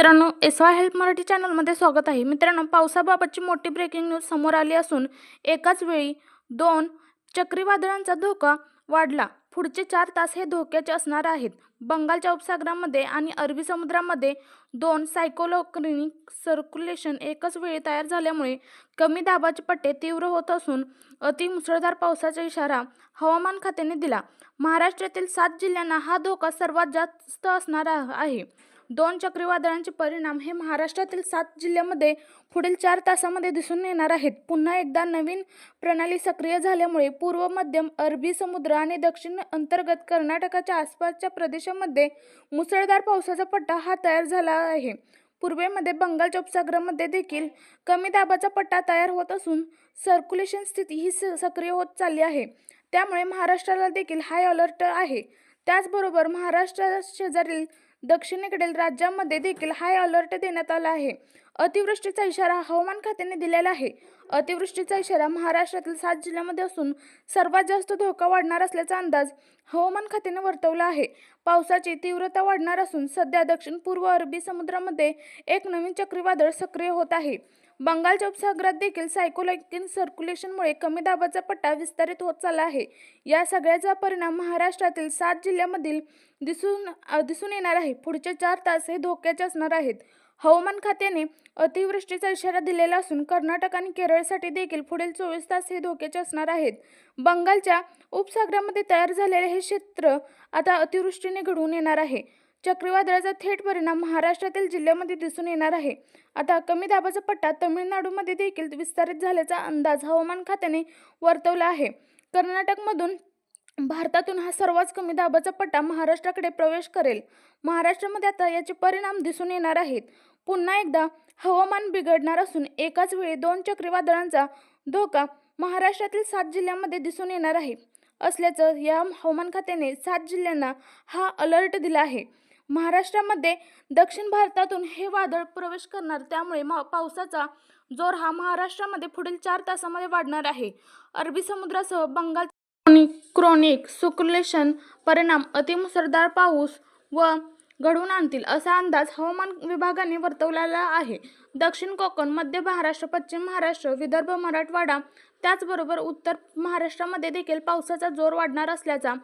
मित्रांनो S Y help Marathi चॅनलमध्ये स्वागत आहे. मित्रांनो पावसाबाबतची मोठी ब्रेकिंग न्यूज समोर आली असून एकाच वेळी दोन चक्रीवादळांचा धोका वाढला. पुढचे चार तास हे धोक्याचे असणार आहेत. बंगालच्या उपसागरामध्ये आणि अरबी समुद्रामध्ये दोन सायकोलोक्रिनिक सर्क्युलेशन एकाच वेळी तयार झाल्यामुळे कमी दाबाचे पट्टे तीव्र होत असून अति मुसळधार पावसाचा इशारा हवामान खात्याने दिला. महाराष्ट्रातील सात जिल्ह्यांना हा धोका सर्वात जास्त असणार आहे. दोन चक्रीवादळांचे परिणाम हे महाराष्ट्रातील सात जिल्ह्यामध्ये पुढील चार तासामध्ये दिसून येणार आहेत. पुन्हा एकदा नवीन प्रणाली सक्रिय झाल्यामुळे पूर्व मध्यम अरबी समुद्र आणि दक्षिण अंतर्गत कर्नाटकाच्या आसपासच्या प्रदेशामध्ये मुसळधार पावसाचा पट्टा हा तयार झाला आहे. पूर्वेमध्ये बंगालच्या उपसागरामध्ये देखील कमी दाबाचा पट्टा तयार होत असून सर्क्युलेशन स्थिती ही स- सक्रिय होत चालली आहे. त्यामुळे महाराष्ट्राला देखील हाय अलर्ट आहे. त्याचबरोबर महाराष्ट्रा शेजारील दक्षिणेकडील राज्यांमध्ये देखील हाय अलर्ट देण्यात आला आहे. अतिवृष्टीचा इशारा हवामान खात्याने दिलेला आहे. अतिवृष्टीचा इशारा महाराष्ट्रातील सात जिल्ह्यांमध्ये असून सर्वात जास्त धोका वाढणार असल्याचा अंदाज हवामान खात्याने वर्तवला आहे. पावसाची तीव्रता वाढणार असून सध्या दक्षिण पूर्व अरबी समुद्रामध्ये एक नवीन चक्रीवादळ सक्रिय होत आहे. बंगालच्या उपसागरात देखील सायकोलॉजिकल सर्क्युलेशनमुळे कमी दाबाचा पट्टा विस्तारित होत चालला आहे. या सगळ्याचा परिणाम महाराष्ट्रातील सात जिल्ह्यामधील दिसून दिसून येणार आहे. पुढचे चार तास हे धोक्याचे असणार आहेत. हवामान खात्याने अतिवृष्टीचा इशारा दिलेला असून कर्नाटक आणि केरळसाठी देखील पुढील चोवीस तास हे धोक्याचे असणार आहेत. बंगालच्या उपसागरामध्ये तयार झालेले हे क्षेत्र आता अतिवृष्टीने घडून येणार आहे. चक्रीवादळाचा थेट परिणाम महाराष्ट्रातील जिल्ह्यामध्ये दिसून येणार आहे. आता कमी दाबाचा पट्टा तमिळनाडूमध्ये देखील विस्तारित झाल्याचा अंदाज हवामान खात्याने वर्तवला आहे. कर्नाटकमधून भारतातून हा सर्वात कमी दाबाचा पट्टा महाराष्ट्राकडे प्रवेश करेल. महाराष्ट्रामध्ये आता याचे परिणाम दिसून येणार आहेत. पुन्हा एकदा हवामान बिघडणार असून एकाच वेळी दोन चक्रीवादळांचा धोका महाराष्ट्रातील सात जिल्ह्यांमध्ये दिसून येणार आहे. असल्याचं या हवामान खात्याने सात जिल्ह्यांना हा अलर्ट दिला आहे. महाराष्ट्रामध्ये दक्षिण भारतातून हे वादळ प्रवेश करणार. त्यामुळे मा पावसाचा जोर हा महाराष्ट्रामध्ये पुढील चार तासामध्ये वाढणार आहे. अरबी समुद्रासह बंगाल क्रोनिक सुक्लेशन परिणाम अतिमुसळधार पाऊस व घडवून आणतील असा अंदाज हवामान विभागाने वर्तवलेला आहे. दक्षिण कोकण मध्य महाराष्ट्र पश्चिम महाराष्ट्र विदर्भ मराठवाडा त्याचबरोबर उत्तर महाराष्ट्रामध्ये देखील पावसाचा जोर वाढणार असल्याचा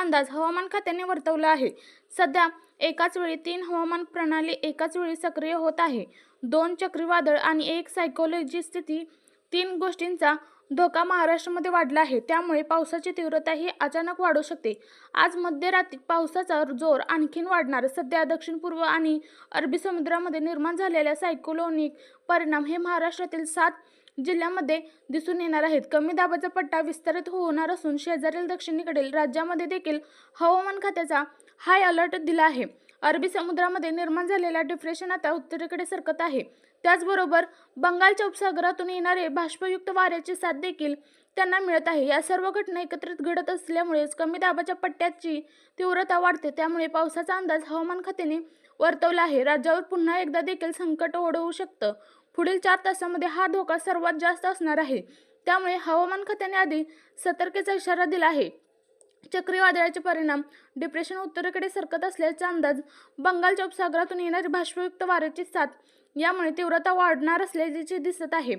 अंदाज हवामान खात्याने वर्तवला आहे. सध्या एकाच वेळी तीन हवामान प्रणाली एकाच वेळी सक्रिय होत आहे. दोन चक्रीवादळ आणि एक सायकोलॉजी स्थिती तीन गोष्टींचा धोका महाराष्ट्रामध्ये वाढला आहे. त्यामुळे पावसाची तीव्रता ही अचानक वाढू शकते. आज मध्यरात्री पावसाचा जोर आणखीन वाढणार. सध्या दक्षिण पूर्व आणि अरबी समुद्रामध्ये निर्माण झालेल्या सायकोलॉनिक परिणाम हे महाराष्ट्रातील सात जिल्ह्यामध्ये दिसून येणार आहेत. कमी दाबाचा पट्टा विस्तारित होणार असून शेजारील दक्षिणेकडील राज्यामध्ये देखील हवामान खात्याचा हाय अलर्ट दिला आहे. अरबी समुद्रामध्ये निर्माण झालेला डिप्रेशन आता उत्तरेकडे सरकत आहे. त्याचबरोबर बंगालच्या उपसागरातून येणारे बाष्पयुक्त वाऱ्याची साथ देखील त्यांना मिळत आहे. या सर्व घटना एकत्रित घडत असल्यामुळेच कमी दाबाच्या पट्ट्याची तीव्रता वाढते. त्यामुळे पावसाचा अंदाज हवामान खात्याने वर्तवला आहे. राज्यावर पुन्हा एकदा देखील संकट ओढवू शकतं. पुढील चार तासामध्ये हा धोका सर्वात जास्त असणार आहे. त्यामुळे हवामान खात्याने आधी सतर्कतेचा इशारा दिला आहे. चक्रीवादळाचे परिणाम डिप्रेशन उत्तरेकडे सरकत असल्याचा अंदाज बंगालच्या उपसागरातून येणारी भाष्पयुक्त वाऱ्याची साथ यामुळे तीव्रता वाढणार असल्याचे दिसत आहे.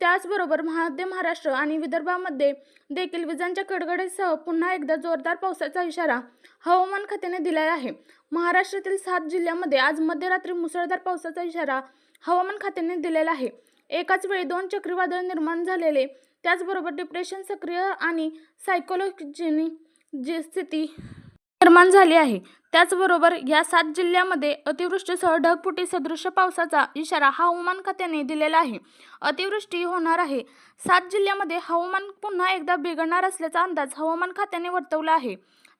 त्याचबरोबर मध्य महाराष्ट्र आणि विदर्भामध्ये देखील विजांच्या कडकडीसह पुन्हा एकदा जोरदार पावसाचा इशारा हवामान खात्याने दिला आहे. महाराष्ट्रातील सात जिल्ह्यामध्ये आज मध्यरात्री मुसळधार पावसाचा इशारा हवामान खात्याने दिलेला आहे. एकाच वेळी दोन चक्रीवादळ निर्माण झालेले. त्याचबरोबर डिप्रेशन सक्रिय आणि सायकोलॉजीनी जी स्थिती निर्माण झाली आहे. त्याचबरोबर या सात जिल्ह्यामध्ये अतिवृष्टीसह ढगफुटी सदृश पावसाचा इशारा हवामान खात्याने दिलेला आहे. अतिवृष्टी होणार आहे. सात जिल्ह्यामध्ये हवामान पुन्हा एकदा बिघडणार असल्याचा अंदाज हवामान खात्याने वर्तवला आहे.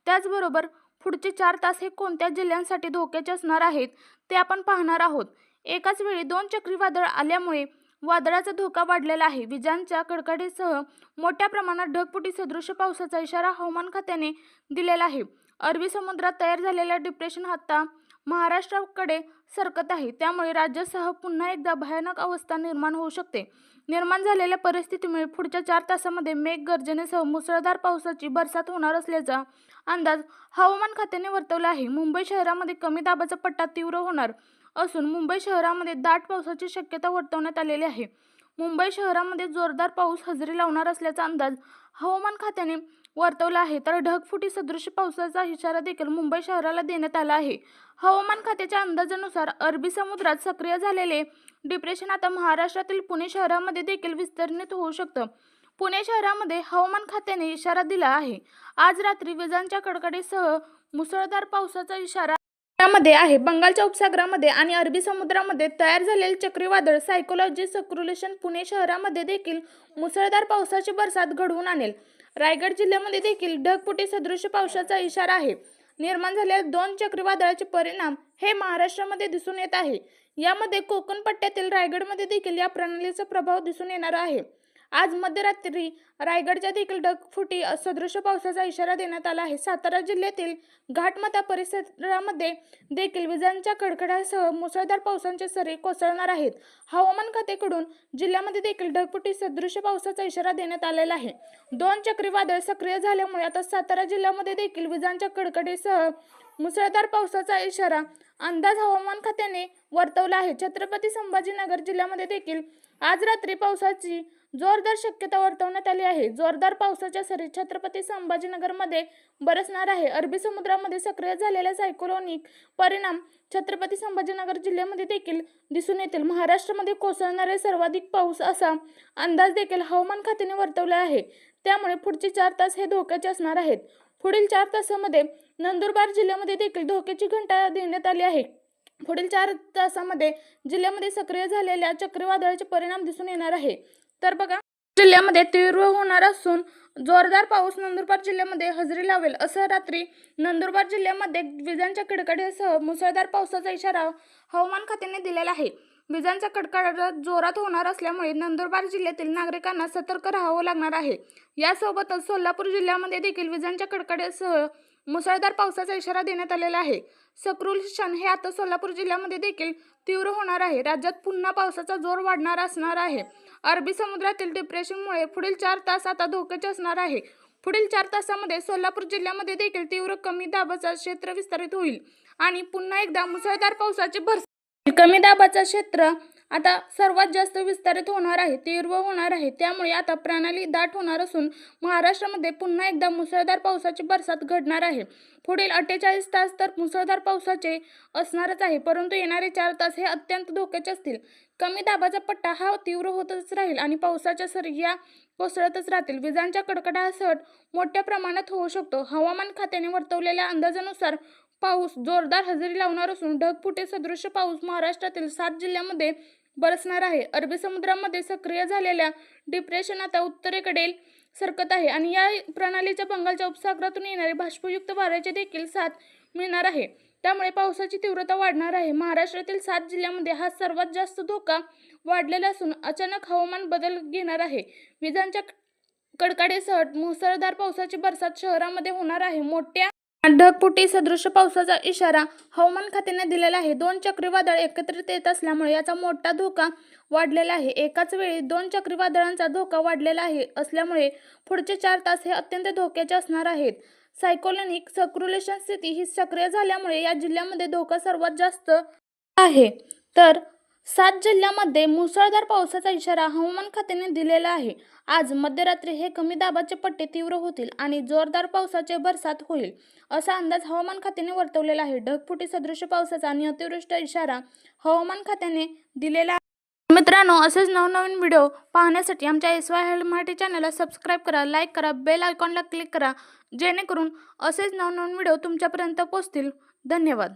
त्याचबरोबर पुढचे चार तास हे कोणत्या जिल्ह्यांसाठी धोक्याचे असणार आहेत ते आपण पाहणार आहोत. एकाच वेळी दोन चक्रीवादळ आल्यामुळे वादळाचा धोका वाढलेला आहे. विजांच्या कडकडीसह मोठ्या प्रमाणात ढगफुटी सदृश पावसाचा इशारा हवामान खात्याने दिलेला आहे. अरबी समुद्रात तयार झालेल्या डिप्रेशन आता महाराष्ट्राकडे सरकत आहे. त्यामुळे राज्यासह पुन्हा एकदा भयानक अवस्था निर्माण होऊ शकते. निर्माण झालेल्या परिस्थितीमुळे पुढच्या चार तासामध्ये मेघ गर्जनेसह मुसळधार पावसाची बरसात होणार असल्याचा अंदाज हवामान खात्याने वर्तवला आहे. मुंबई शहरामध्ये कमी दाबाचा पट्टा तीव्र होणार असून मुंबई शहरामध्ये दाट पावसाची शक्यता वर्तवण्यात आलेली आहे. मुंबई शहरामध्ये जोरदार पाऊस हजेरी लावणार असल्याचा अंदाज हवामान खात्याने वर्तवला आहे. तर ढगफुटी सदृश पावसाचा इशारा देखील मुंबई शहराला देण्यात आला आहे. हवामान खात्याच्या अंदाजानुसार अरबी समुद्रात सक्रिय झालेले डिप्रेशन आता महाराष्ट्रातील पुणे शहरामध्ये देखील विस्तारित होऊ शकतं. पुणे शहरामध्ये हवामान खात्याने इशारा दिला आहे. आज रात्री विजांच्या कडकडीसह मुसळधार पावसाचा इशारा यामध्ये आहे. बंगालच्या उपसागरामध्ये आणि अरबी समुद्रामध्ये तयार झालेले चक्रीवादळ सायकोलॉजी सर्क्युलेशन पुणे शहरामध्ये देखील मुसळधार पावसाची बरसात घडवून आणेल. रायगड जिल्ह्यामध्ये देखील ढगपुटी सदृश पावसाचा इशारा आहे. निर्माण झालेल्या दोन चक्रीवादळाचे परिणाम हे महाराष्ट्रामध्ये दिसून येत आहे. यामध्ये कोकण पट्ट्यातील रायगडमध्ये देखील या प्रणालीचा प्रभाव दिसून येणार आहे. आज मध्यरात्री रायगडच्या देखील ढगफुटी सदृश पावसाचा इशारा देण्यात आला आहे. सातारा जिल्ह्यातील घाटमाता परिसरामध्ये देखील विजांच्या कडकडासह मुसळधार पावसांचे सरी कोसळणार आहेत. हवामान खात्याकडून जिल्ह्यामध्ये देखील ढगफुटी सदृश पावसाचा इशारा देण्यात आलेला आहे. दोन चक्रीवादळ सक्रिय झाल्यामुळे आता सातारा जिल्ह्यामध्ये देखील विजांच्या कडकडीसह मुसळधार पावसाचा इशारा अंदाज हवामान खात्याने वर्तवला आहे. छत्रपती संभाजीनगर जिल्ह्यामध्ये देखील आज रात्री पावसाची जोरदार शक्यता वर्तवण्यात आली आहे. जोरदार पावसाच्या सरी छत्रपती संभाजीनगरमध्ये बरसणार आहे. अरबी समुद्रामध्ये सक्रिय झालेल्या सायक्लोनिक परिणाम छत्रपती संभाजीनगर जिल्ह्यामध्ये देखील दिसून येतील. महाराष्ट्रामध्ये कोसळणारे सर्वाधिक पाऊस असा अंदाज देखील हवामान खात्याने वर्तवला आहे. त्यामुळे पुढचे चार तास हे धोक्याचे असणार आहेत. पुढील चार तासामध्ये नंदुरबार जिल्ह्यामध्ये देखील धोक्याची घंटा देण्यात आली आहे. पुढील चार तासामध्ये जिल्ह्यामध्ये सक्रिय झालेल्या चक्रीवादळाचे परिणाम दिसून येणार आहे. तर बघा जिल्ह्यामध्ये तीव्र होणार असून जोरदार पाऊस नंदुरबार जिल्ह्यामध्ये हजेरी लावेल. असं रात्री नंदुरबार जिल्ह्यामध्ये विजांच्या कडकडीसह मुसळधार पावसाचा इशारा हवामान खात्याने दिलेला आहे. विजांचा कडकडाट जोरात होणार असल्यामुळे नंदुरबार जिल्ह्यातील नागरिकांना सतर्क राहावं लागणार आहे. यासोबतच सोलापूर जिल्ह्यामध्ये देखील विजांच्या कडकडीसह मुसळधार पावसाचा इशारा देण्यात आलेला आहे. सक्रुलेशन हे आता सोलापूर जिल्ह्यामध्ये देखील तीव्र होणार आहे. राज्यात पुन्हा पावसाचा जोर वाढणार असणार आहे. अरबी समुद्रातील डिप्रेशनमुळे पुढील चार तास आता धोक्याचे असणार आहे. पुढील चार तासामध्ये सोलापूर जिल्ह्यामध्ये देखील तीव्र कमी दाबाचा क्षेत्र विस्तारित होईल. आणि पुन्हा एकदा मुसळधार पावसाची भर कमी दाबाचा क्षेत्र आता सर्वात जास्त विस्तारित होणार आहे तीव्र होणार आहे. त्यामुळे आता प्रणाली दाट होणार असून महाराष्ट्रामध्ये पुन्हा एकदा मुसळधार पावसाची बरसात घडणार आहे. पुढील अठ्ठेचाळीस तास तर मुसळधार पावसाचे असणारच आहे परंतु येणारे चार तास हे अत्यंत धोक्याचे असतील. कमी दाबाचा पट्टा हा तीव्र होतच राहील आणि पावसाच्या सरी या कोसळतच राहतील. विजांच्या कडकडासह मोठ्या प्रमाणात होऊ शकतो. हवामान खात्याने वर्तवलेल्या अंदाजानुसार पाऊस जोरदार हजेरी लावणार असून ढगफुटे सदृश पाऊस महाराष्ट्रातील सात जिल्ह्यांमध्ये बरसणार आहे. अरबी समुद्रामध्ये सक्रिय झालेल्या डिप्रेशन आता उत्तरेकडील सरकत आहे आणि या प्रणालीच्या बंगालच्या उपसागरातून येणारे बाष्पयुक्त वाऱ्याचे देखील साथ मिळणार आहे. त्यामुळे पावसाची तीव्रता वाढणार आहे. महाराष्ट्रातील सात जिल्ह्यामध्ये हा सर्वात जास्त धोका वाढलेला असून अचानक हवामान बदल घेणार आहे. विजांच्या कडकडीसह मुसळधार पावसाची बरसात शहरामध्ये होणार आहे. मोठ्या ढगपुटी सदृश पावसाचा इशारा हवामान खात्याने दिलेला आहे. दोन चक्रीवादळ एकत्रित येत असल्यामुळे याचा मोठा धोका वाढलेला आहे. एकाच वेळी दोन चक्रीवादळांचा धोका वाढलेला आहे असल्यामुळे पुढचे चार तास हे अत्यंत धोक्याचे असणार आहेत. सायकोलॉनिक सर्क्युलेशन स्थिती ही सक्रिय झाल्यामुळे या जिल्ह्यामध्ये धोका सर्वात जास्त आहे. तर सात जिल्ह्यामध्ये मुसळधार पावसाचा इशारा हवामान खात्याने दिलेला आहे. आज मध्यरात्री हे कमी दाबाचे पट्टे तीव्र होतील आणि जोरदार पावसाचे बरसात होईल असा अंदाज हवामान खात्याने वर्तवलेला आहे. ढगफुटी सदृश पावसाचा आणि अतिवृष्ट इशारा हवामान खात्याने दिलेला आहे. मित्रांनो असेच नवनवीन व्हिडिओ पाहण्यासाठी आमच्या एस वाय हेल्ड मराठी चॅनलला सबस्क्राईब करा लाईक करा बेल आयकॉनला क्लिक करा जेणेकरून असेच नवनवीन व्हिडिओ तुमच्यापर्यंत पोहोचतील. धन्यवाद.